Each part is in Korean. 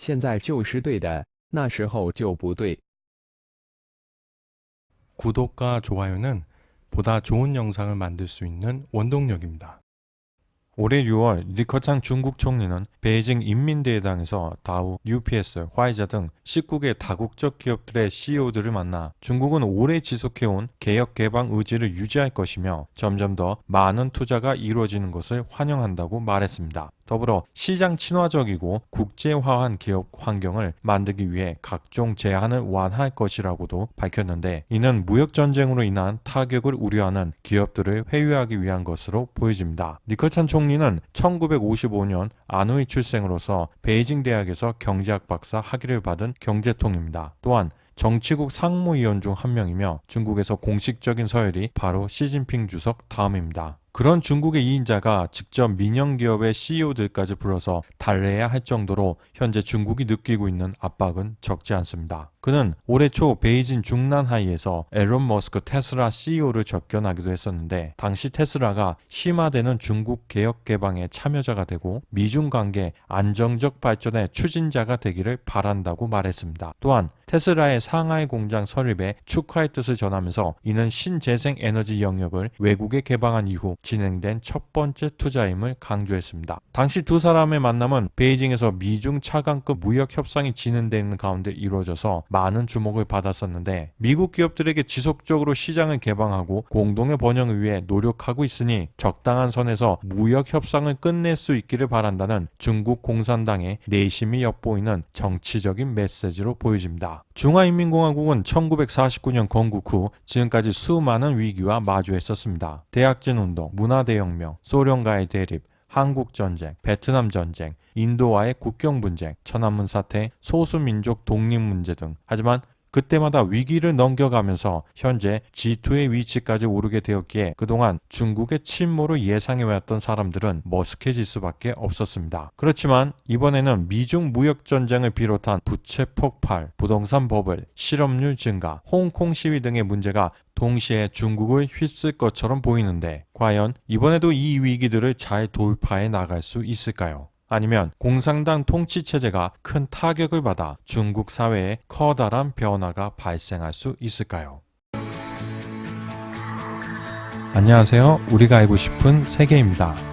现在就是对的，那时候就不对。 구독과 좋아요는 보다 좋은 영상을 만들 수 있는 원동력입니다. 올해 6월 리커창 중국 총리는 베이징 인민대회당에서 다우, UPS, 화이자 등 19개 다국적 기업들의 CEO들을 만나 중국은 오래 지속해온 개혁 개방 의지를 유지할 것이며 점점 더 많은 투자가 이루어지는 것을 환영한다고 말했습니다. 더불어 시장 친화적이고 국제화한 기업 환경을 만들기 위해 각종 제한을 완화할 것이라고도 밝혔는데 이는 무역 전쟁으로 인한 타격을 우려하는 기업들을 회유하기 위한 것으로 보여집니다. 니커찬 총리는 1955년 아노이 출생으로서 베이징 대학에서 경제학 박사 학위를 받은 경제통입니다. 또한 정치국 상무위원 중 한 명이며 중국에서 공식적인 서열이 바로 시진핑 주석 다음입니다. 그런 중국의 2인자가 직접 민영 기업의 CEO들까지 불러서 달래야 할 정도로 현재 중국이 느끼고 있는 압박은 적지 않습니다. 그는 올해 초 베이징 중난하이에서 앨런 머스크 테슬라 CEO를 접견하기도 했었는데 당시 테슬라가 심화되는 중국 개혁 개방의 참여자가 되고 미중 관계 안정적 발전의 추진자가 되기를 바란다고 말했습니다. 또한 테슬라의 상하이 공장 설립에 축하의 뜻을 전하면서 이는 신재생 에너지 영역을 외국에 개방한 이후 진행된 첫 번째 투자임을 강조했습니다. 당시 두 사람의 만남은 베이징에서 미중 차관급 무역 협상이 진행되는 가운데 이루어져서 많은 주목을 받았었는데 미국 기업들에게 지속적으로 시장을 개방하고 공동의 번영을 위해 노력하고 있으니 적당한 선에서 무역 협상을 끝낼 수 있기를 바란다는 중국 공산당의 내심이 엿보이는 정치적인 메시지로 보여집니다. 중화인민공화국은 1949년 건국 후 지금까지 수많은 위기와 마주했었습니다. 대학진 운동, 문화대혁명, 소련과의 대립, 한국전쟁, 베트남전쟁, 인도와의 국경 분쟁, 천안문 사태, 소수민족 독립 문제 등. 하지만 그때마다 위기를 넘겨가면서 현재 G2의 위치까지 오르게 되었기에 그동안 중국의 침몰을 예상해왔던 사람들은 머쓱해질 수밖에 없었습니다. 그렇지만 이번에는 미중 무역 전쟁을 비롯한 부채 폭발, 부동산 버블, 실업률 증가, 홍콩 시위 등의 문제가 동시에 중국을 휩쓸 것처럼 보이는데 과연 이번에도 이 위기들을 잘 돌파해 나갈 수 있을까요? 아니면 공산당 통치 체제가 큰 타격을 받아 중국 사회에 커다란 변화가 발생할 수 있을까요? 안녕하세요. 우리가 알고 싶은 세계입니다.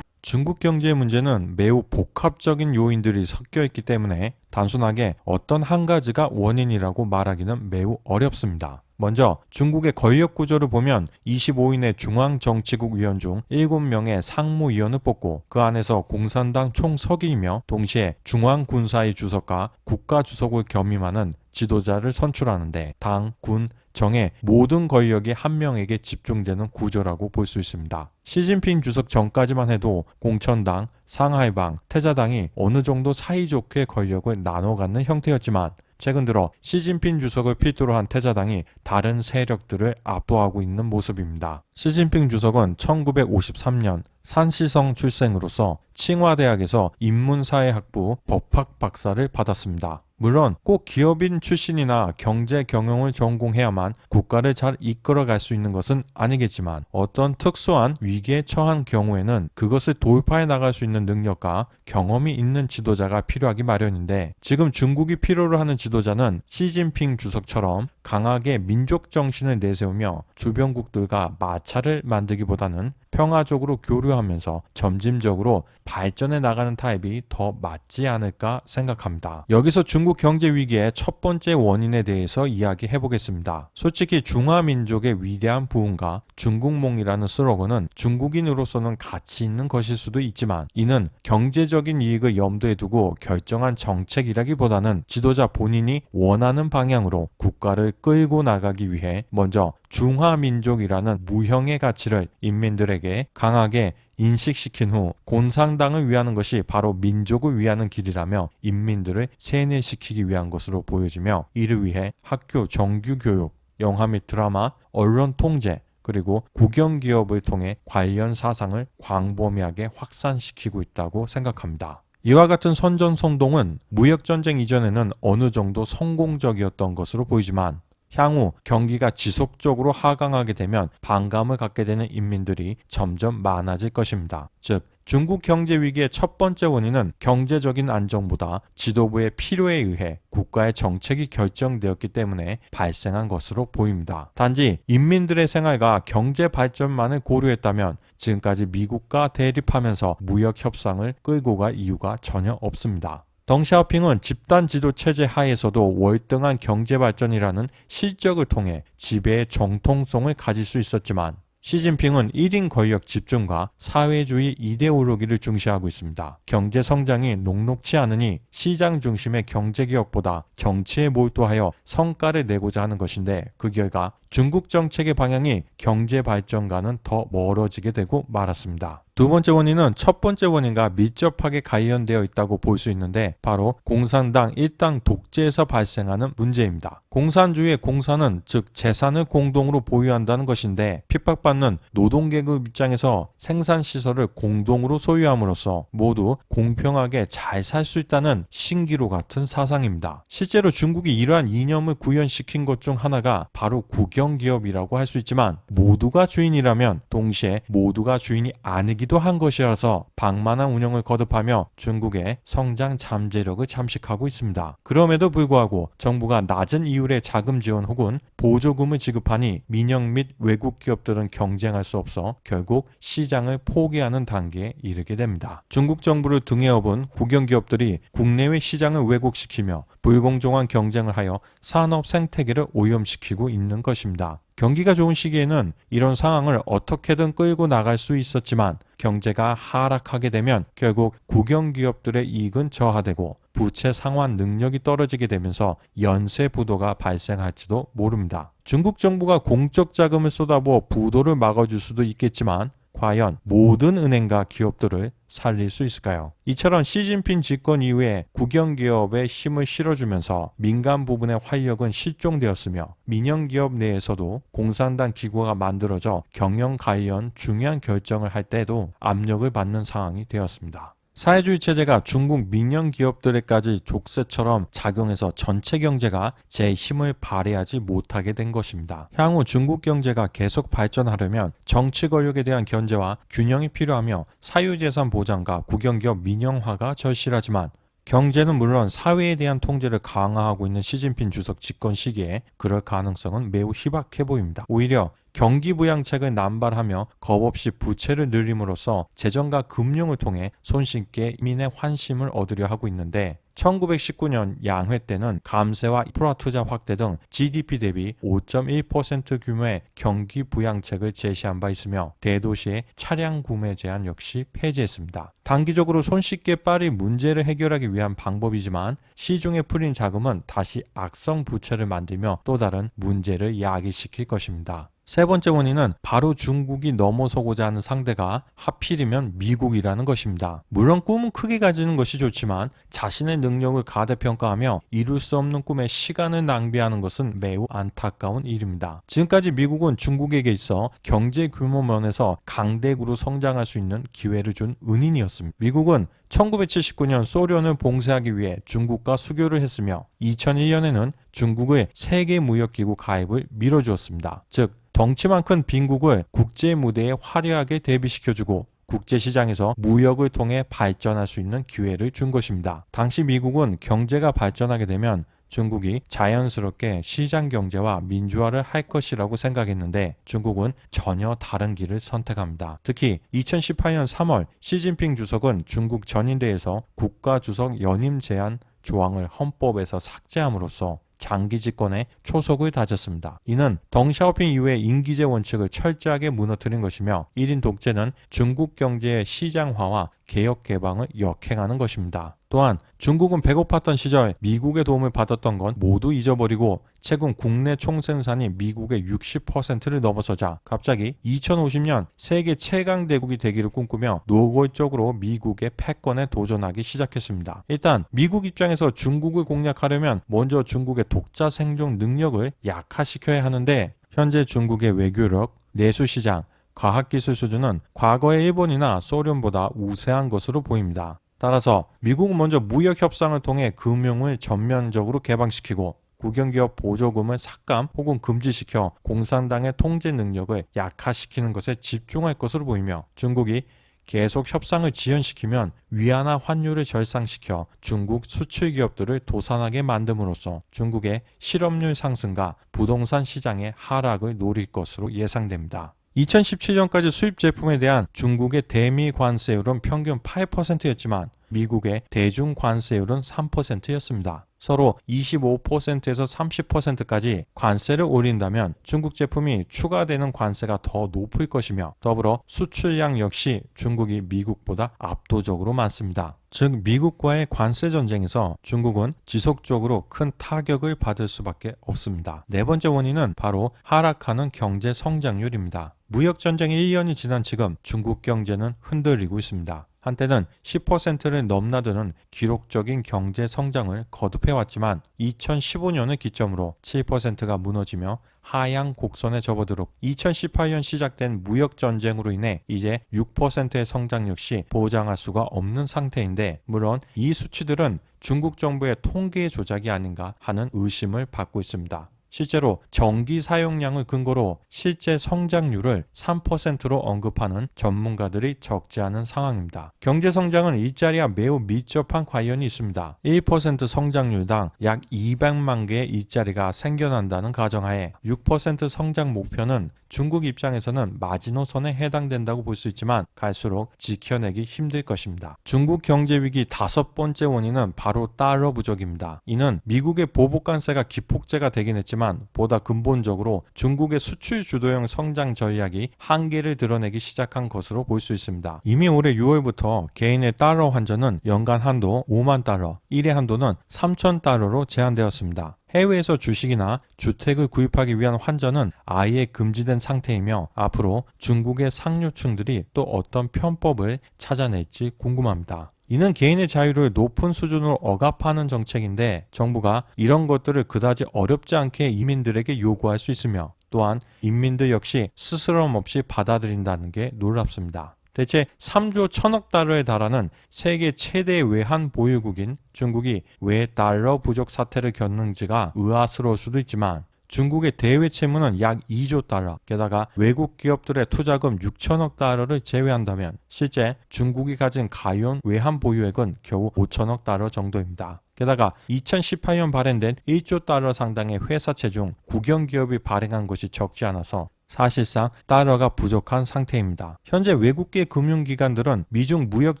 중국 경제의 문제는 매우 복합적인 요인들이 섞여 있기 때문에 단순하게 어떤 한 가지가 원인이라고 말하기는 매우 어렵습니다. 먼저 중국의 권력 구조를 보면 25인의 중앙정치국 위원 중 7명의 상무위원을 뽑고 그 안에서 공산당 총서기이며 동시에 중앙군사위 주석과 국가주석을 겸임하는 지도자를 선출하는데 당, 군, 정의 모든 권력이 한 명에게 집중되는 구조라고 볼 수 있습니다. 시진핑 주석 전까지만 해도 공천당, 상하이방, 태자당이 어느 정도 사이좋게 권력을 나눠 갖는 형태였지만 최근 들어 시진핑 주석을 필두로 한 태자당이 다른 세력들을 압도하고 있는 모습입니다. 시진핑 주석은 1953년 산시성 출생으로서 칭화대학에서 인문사회학부 법학 박사를 받았습니다. 물론 꼭 기업인 출신이나 경제 경영을 전공해야만 국가를 잘 이끌어갈 수 있는 것은 아니겠지만 어떤 특수한 위기에 처한 경우에는 그것을 돌파해 나갈 수 있는 능력과 경험이 있는 지도자가 필요하기 마련인데 지금 중국이 필요로 하는 지도자는 시진핑 주석처럼 강하게 민족 정신을 내세우며 주변국들과 마찰을 만들기보다는 평화적으로 교류하면서 점진적으로 발전해 나가는 타입이 더 맞지 않을까 생각합니다. 여기서 중국 경제 위기의 첫 번째 원인에 대해서 이야기해 보겠습니다. 솔직히 중화민족의 위대한 부흥과 중국몽이라는 슬로건은 중국인으로서는 가치 있는 것일 수도 있지만 이는 경제적인 이익을 염두에 두고 결정한 정책이라기보다는 지도자 본인이 원하는 방향으로 국가를 끌고 나가기 위해 먼저 중화민족이라는 무형의 가치를 인민들에게 강하게 인식시킨 후 공산당을 위하는 것이 바로 민족을 위하는 길이라며 인민들을 세뇌시키기 위한 것으로 보여지며 이를 위해 학교 정규교육, 영화 및 드라마, 언론 통제, 그리고 국영 기업을 통해 관련 사상을 광범위하게 확산시키고 있다고 생각합니다. 이와 같은 선전성동은 무역전쟁 이전에는 어느 정도 성공적이었던 것으로 보이지만 향후 경기가 지속적으로 하강하게 되면 반감을 갖게 되는 인민들이 점점 많아질 것입니다. 즉, 중국 경제 위기의 첫 번째 원인은 경제적인 안정보다 지도부의 필요에 의해 국가의 정책이 결정되었기 때문에 발생한 것으로 보입니다. 단지 인민들의 생활과 경제 발전만을 고려했다면 지금까지 미국과 대립하면서 무역 협상을 끌고 갈 이유가 전혀 없습니다. 덩샤오핑은 집단 지도 체제 하에서도 월등한 경제 발전이라는 실적을 통해 지배의 정통성을 가질 수 있었지만 시진핑은 1인 권력 집중과 사회주의 이데올로기를 중시하고 있습니다. 경제 성장이 녹록치 않으니 시장 중심의 경제 개혁보다 정치에 몰두하여 성과를 내고자 하는 것인데 그 결과 중국 정책의 방향이 경제 발전과는 더 멀어지게 되고 말았습니다. 두 번째 원인은 첫 번째 원인과 밀접하게 관련되어 있다고 볼 수 있는데 바로 공산당 일당 독재에서 발생하는 문제입니다. 공산주의의 공산은 즉 재산을 공동으로 보유한다는 것인데 핍박받는 노동계급 입장에서 생산시설을 공동으로 소유함으로써 모두 공평하게 잘 살 수 있다는 신기루 같은 사상입니다. 실제로 중국이 이러한 이념을 구현시킨 것 중 하나가 바로 국영 기업이라고 할 수 있지만 모두가 주인이라면 동시에 모두가 주인이 아니기도 한 것이라서 방만한 운영을 거듭하며 중국의 성장 잠재력을 잠식하고 있습니다. 그럼에도 불구하고 정부가 낮은 이율의 자금 지원 혹은 보조금을 지급하니 민영 및 외국 기업들은 경쟁할 수 없어 결국 시장을 포기하는 단계에 이르게 됩니다. 중국 정부를 등에 업은 국영 기업들이 국내외 시장을 왜곡시키며 불공정한 경쟁을 하여 산업 생태계를 오염시키고 있는 것입 니다. 경기가 좋은 시기에는 이런 상황을 어떻게든 끌고 나갈 수 있었지만 경제가 하락하게 되면 결국 국영 기업들의 이익은 저하되고 부채 상환 능력이 떨어지게 되면서 연쇄 부도가 발생할지도 모릅니다. 중국 정부가 공적 자금을 쏟아부어 부도를 막아줄 수도 있겠지만 과연 모든 은행과 기업들을 살릴 수 있을까요? 이처럼 시진핑 집권 이후에 국영 기업에 힘을 실어주면서 민간 부분의 활력은 실종되었으며 민영 기업 내에서도 공산당 기구가 만들어져 경영 관련 중요한 결정을 할 때도 압력을 받는 상황이 되었습니다. 사회주의 체제가 중국 민영 기업들에까지 족쇄처럼 작용해서 전체 경제가 제 힘을 발휘하지 못하게 된 것입니다. 향후 중국 경제가 계속 발전하려면 정치 권력에 대한 견제와 균형이 필요하며 사유재산 보장과 국영기업 민영화가 절실하지만 경제는 물론 사회에 대한 통제를 강화하고 있는 시진핑 주석 집권 시기에 그럴 가능성은 매우 희박해 보입니다. 오히려 경기 부양책을 남발하며 겁없이 부채를 늘림으로써 재정과 금융을 통해 손쉽게 민의 환심을 얻으려 하고 있는데 1919년 양회 때는 감세와 인프라 투자 확대 등 GDP 대비 5.1% 규모의 경기 부양책을 제시한 바 있으며 대도시의 차량 구매 제한 역시 폐지했습니다. 단기적으로 손쉽게 빨리 문제를 해결하기 위한 방법이지만 시중에 풀린 자금은 다시 악성 부채를 만들며 또 다른 문제를 야기시킬 것입니다. 세 번째 원인은 바로 중국이 넘어서고자 하는 상대가 하필이면 미국이라는 것입니다. 물론 꿈은 크게 가지는 것이 좋지만 자신의 능력을 가대평가하며 이룰 수 없는 꿈에 시간을 낭비하는 것은 매우 안타까운 일입니다. 지금까지 미국은 중국에게 있어 경제 규모 면에서 강대국으로 성장할 수 있는 기회를 준 은인이었습니다. 미국은 1979년 소련을 봉쇄하기 위해 중국과 수교를 했으며 2001년에는 중국의 세계 무역기구 가입을 밀어주었습니다. 즉 덩치만 큰 빈국을 국제 무대에 화려하게 대비시켜주고 국제시장에서 무역을 통해 발전할 수 있는 기회를 준 것입니다. 당시 미국은 경제가 발전하게 되면 중국이 자연스럽게 시장 경제와 민주화를 할 것이라고 생각했는데 중국은 전혀 다른 길을 선택합니다. 특히 2018년 3월 시진핑 주석은 중국 전인대에서 국가 주석 연임 제한 조항을 헌법에서 삭제함으로써 장기 집권에 초석을 다졌습니다. 이는 덩샤오핑 이후의 인기제 원칙을 철저하게 무너뜨린 것이며 1인 독재는 중국 경제의 시장화와 개혁 개방을 역행하는 것입니다. 또한 중국은 배고팠던 시절 미국의 도움을 받았던 건 모두 잊어버리고 최근 국내 총생산이 미국의 60%를 넘어서자 갑자기 2050년 세계 최강 대국이 되기를 꿈꾸며 노골적으로 미국의 패권에 도전하기 시작했습니다. 일단 미국 입장에서 중국을 공략하려면 먼저 중국의 독자 생존 능력을 약화시켜야 하는데 현재 중국의 외교력, 내수시장, 과학기술 수준은 과거의 일본이나 소련보다 우세한 것으로 보입니다. 따라서 미국은 먼저 무역 협상을 통해 금융을 전면적으로 개방시키고 국영기업 보조금을 삭감 혹은 금지시켜 공산당의 통제 능력을 약화시키는 것에 집중할 것으로 보이며 중국이 계속 협상을 지연시키면 위안화 환율을 절상시켜 중국 수출 기업들을 도산하게 만듦으로써 중국의 실업률 상승과 부동산 시장의 하락을 노릴 것으로 예상됩니다. 2017년까지 수입 제품에 대한 중국의 대미 관세율은 평균 8%였지만 미국의 대중 관세율은 3%였습니다. 서로 25%에서 30%까지 관세를 올린다면 중국 제품이 추가되는 관세가 더 높을 것이며 더불어 수출량 역시 중국이 미국보다 압도적으로 많습니다. 즉 미국과의 관세 전쟁에서 중국은 지속적으로 큰 타격을 받을 수밖에 없습니다. 네 번째 원인은 바로 하락하는 경제 성장률입니다. 무역 전쟁 1년이 지난 지금 중국 경제는 흔들리고 있습니다. 한때는 10%를 넘나드는 기록적인 경제 성장을 거듭해왔지만 2015년을 기점으로 7%가 무너지며 하향 곡선에 접어들었고 2018년 시작된 무역 전쟁으로 인해 이제 6%의 성장 역시 보장할 수가 없는 상태인데 물론 이 수치들은 중국 정부의 통계 조작이 아닌가 하는 의심을 받고 있습니다. 실제로 전기 사용량을 근거로 실제 성장률을 3%로 언급하는 전문가들이 적지 않은 상황입니다. 경제 성장은 일자리와 매우 밀접한 관련이 있습니다. 1% 성장률당 약 200만 개의 일자리가 생겨난다는 가정하에 6% 성장 목표는 중국 입장에서는 마지노선에 해당된다고 볼 수 있지만 갈수록 지켜내기 힘들 것입니다. 중국 경제 위기 다섯 번째 원인은 바로 달러 부족입니다. 이는 미국의 보복 관세가 기폭제가 되긴 했지만 보다 근본적으로 중국의 수출 주도형 성장 전략이 한계를 드러내기 시작한 것으로 볼 수 있습니다. 이미 올해 6월부터 개인의 달러 환전은 연간 한도 5만 달러, 1회 한도는 3천 달러로 제한되었습니다. 해외에서 주식이나 주택을 구입하기 위한 환전은 아예 금지된 상태이며 앞으로 중국의 상류층들이 또 어떤 편법을 찾아낼지 궁금합니다. 이는 개인의 자유를 높은 수준으로 억압하는 정책인데 정부가 이런 것들을 그다지 어렵지 않게 이민들에게 요구할 수 있으며 또한 인민들 역시 스스럼 없이 받아들인다는 게 놀랍습니다. 대체 3조 1000억 달러에 달하는 세계 최대 외환 보유국인 중국이 왜 달러 부족 사태를 겪는지가 의아스러울 수도 있지만 중국의 대외 채무는 약 2조 달러, 게다가 외국 기업들의 투자금 6천억 달러를 제외한다면 실제 중국이 가진 가용 외환 보유액은 겨우 5천억 달러 정도입니다. 게다가 2018년 발행된 1조 달러 상당의 회사채 중 국영 기업이 발행한 것이 적지 않아서 사실상 달러가 부족한 상태입니다. 현재 외국계 금융기관들은 미중 무역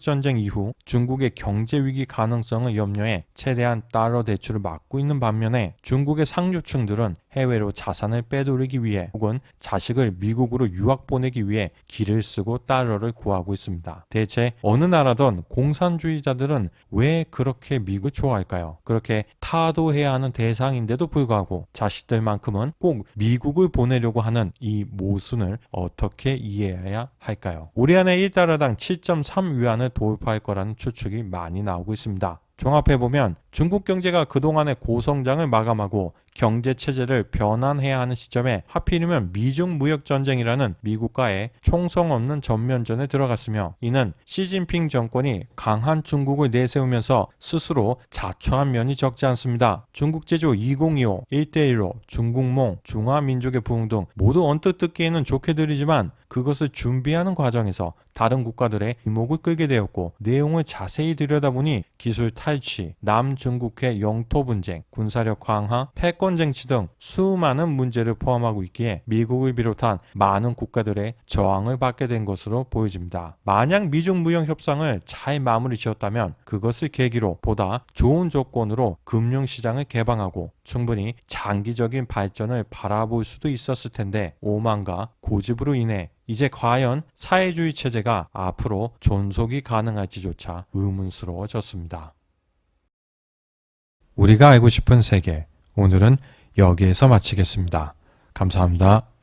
전쟁 이후 중국의 경제 위기 가능성을 염려해 최대한 달러 대출을 막고 있는 반면에 중국의 상류층들은 해외로 자산을 빼돌리기 위해 혹은 자식을 미국으로 유학 보내기 위해 길을 쓰고 달러를 구하고 있습니다. 대체 어느 나라든 공산주의자들은 왜 그렇게 미국을 좋아할까요? 그렇게 타도해야 하는 대상인데도 불구하고 자식들만큼은 꼭 미국을 보내려고 하는 이 모순을 어떻게 이해해야 할까요? 올해 안에 1달러당 7.3 위안을 돌파할 거라는 추측이 많이 나오고 있습니다. 종합해보면 중국 경제가 그동안의 고성장을 마감하고 경제 체제를 변환해야 하는 시점에 하필이면 미중 무역 전쟁이라는 미국과의 총성 없는 전면전에 들어갔으며 이는 시진핑 정권이 강한 중국을 내세우면서 스스로 자초한 면이 적지 않습니다. 중국 제조 2025, 1대1로 중국몽, 중화민족의 부흥 등 모두 언뜻 듣기에는 좋게 들리지만 그것을 준비하는 과정에서 다른 국가들의 이목을 끌게 되었고 내용을 자세히 들여다보니 기술 탈취, 남중국해 영토 분쟁, 군사력 강화, 패권 쟁취 등 수많은 문제를 포함하고 있기에 미국을 비롯한 많은 국가들의 저항을 받게 된 것으로 보여집니다. 만약 미중 무역 협상을 잘 마무리 지었다면 그것을 계기로 보다 좋은 조건으로 금융 시장을 개방하고 충분히 장기적인 발전을 바라볼 수도 있었을 텐데 오만과 고집으로 인해 이제 과연 사회주의 체제가 앞으로 존속이 가능할지조차 의문스러워졌습니다. 우리가 알고 싶은 세계 오늘은 여기에서 마치겠습니다. 감사합니다.